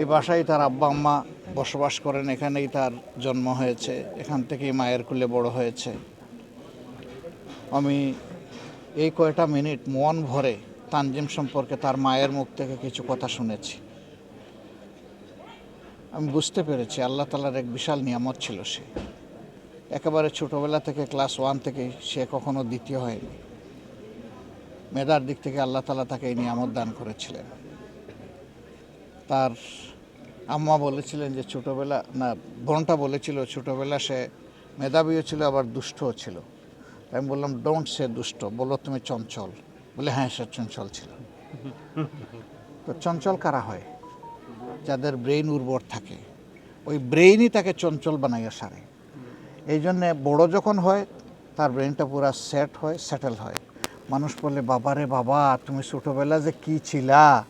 এই বাসায় তার আব্বা আম্মা বসবাস করেন, এখানেই তার জন্ম হয়েছে, এখান থেকেই মায়ের কুলে বড় হয়েছে। আমি এই কয়টা মিনিট মন ভরে তানজিম সম্পর্কে তার মায়ের মুখ থেকে কিছু কথা শুনেছি। আমি বুঝতে পেরেছি, আল্লাহ তালার এক বিশাল নিয়ামত ছিল সে। একেবারে ছোটোবেলা থেকে, ক্লাস ওয়ান থেকে সে কখনো দ্বিতীয় হয়নি। মেধার দিক থেকে আল্লাহ তালা তাকে এই নিয়ামত দান করেছিলেন। তার আম্মা বলেছিলেন যে ছোটোবেলা, না, বোনটা বলেছিল ছোটোবেলা সে মেধাবীও ছিল, আবার দুষ্টও ছিল। আমি বললাম ডোন্ট সে দুষ্ট, বলো তুমি চঞ্চল। বলে হ্যাঁ সে চঞ্চল ছিল। তো চঞ্চল কারা হয়? যাদের ব্রেইন উর্বর থাকে। ওই ব্রেইনই তাকে চঞ্চল বানাইয়া সারে। এই জন্যে বড়ো যখন হয়, তার ব্রেনটা পুরো সেট হয় সেটেল হয়। মানুষ বলে, বাবারে বাবা, তুমি ছোটোবেলা যে কী ছিলা?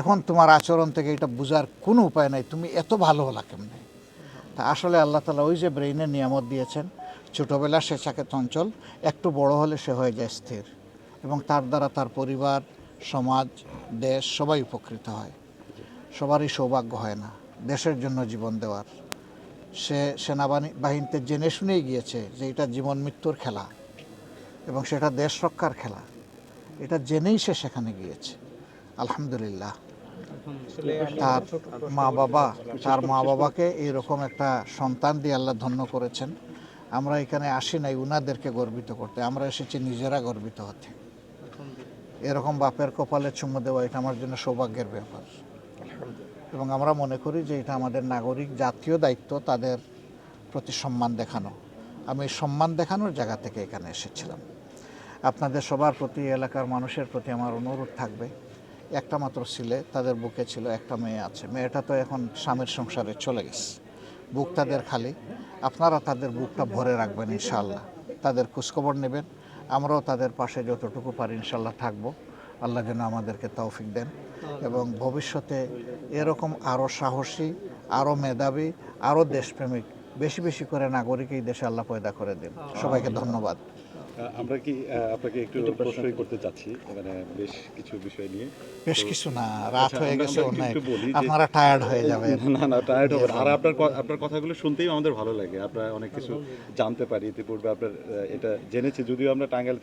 এখন তোমার আচরণ থেকে এটা বোঝার কোনো উপায় নাই, তুমি এত ভালো হলা কেমনে? তা আসলে আল্লাহ তালা ওই যে ব্রেইনের নিয়ামত দিয়েছেন, ছোটোবেলা সে থাকে চঞ্চল, একটু বড় হলে সে হয়ে যায় স্থির এবং তার দ্বারা তার পরিবার, সমাজ, দেশ সবাই উপকৃত হয়। সবারই সৌভাগ্য হয় না, দেশের জন্য জীবন দেওয়ার। সে সেনাবাহিনী, বাহিনীতে জেনে শুনেই গিয়েছে যে এটা জীবন মৃত্যুর খেলা এবং সেটা দেশ রক্ষার খেলা। এটা জেনেই সে সেখানে গিয়েছে। আলহামদুলিল্লাহ। তার মা বাবা তার মা বাবাকে এইরকম একটা সন্তান দিয়ে আল্লাহ ধন্য করেছেন। আমরা এখানে আসি নাই উনাদেরকে গর্বিত করতে। আমরা এসেছি নিজেরা গর্বিত হতে। এরকম বাপের কপালে চুমু দেওয়া এটা আমার জন্য সৌভাগ্যের ব্যাপার। এবং আমরা মনে করি যে এটা আমাদের নাগরিক জাতীয় দায়িত্ব তাদের প্রতি সম্মান দেখানো। আমি সম্মান দেখানোর জায়গা থেকে এখানে এসেছিলাম। আপনাদের সবার প্রতি এলাকার মানুষের প্রতি আমার অনুরোধ থাকবে। একটা মাত্র ছেলে, তাদের বুকে ছিল একটা মেয়ে আছে। মেয়েটা তো এখন স্বামীর সংসারে চলে গেছে। বুক তাদের খালি। আপনারা তাদের বুকটা ভরে রাখবেন ইনশাআল্লাহ। তাদের খোঁজখবর নেবেন। আমরাও তাদের পাশে যতটুকু পারি ইনশাল্লাহ থাকব। আল্লাহ যেন আমাদেরকে তৌফিক দেন। এবং ভবিষ্যতে এরকম আরও সাহসী আরও মেধাবী আরও দেশপ্রেমিক, বেশি বেশি করে নাগরিক এই দেশে আল্লাহ পয়দা করে দেন। সবাইকে ধন্যবাদ। আমরা কি আপনাকে একটু প্রশ্নই করতে চাচ্ছি মানে বেশ কিছু বিষয় নিয়ে। বেশ কিছু না রাত আচ্ছা, হয়ে গেছে অনেক। আপনারা টায়ার্ড হয়ে যাবেন। না না টায়ার্ড হবে আর আপনার আপনার কথাগুলো শুনতেই আমাদের ভালো লাগে। আপনার অনেক কিছু জানতে পারি ইতিপূর্বে আপনার এটা জেনেছি যদিও আমরা টাঙ্গাইল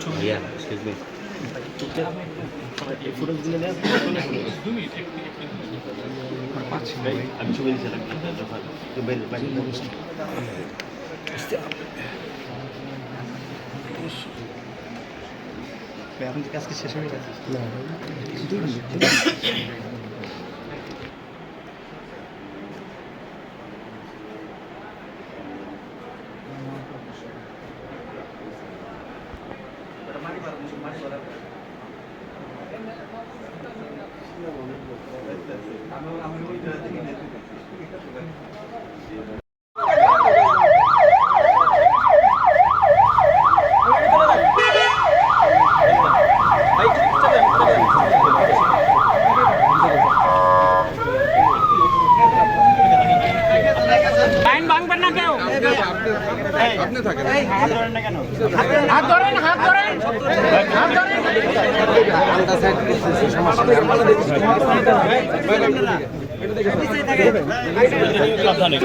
Yeah, excuse me. আমি ছবি দিচ্ছিলাম এখন কাজ কি শেষ হয়ে গেছে লাইন হাত ধরেন হাত ধরেন হাত ধরেন। সাবধানে।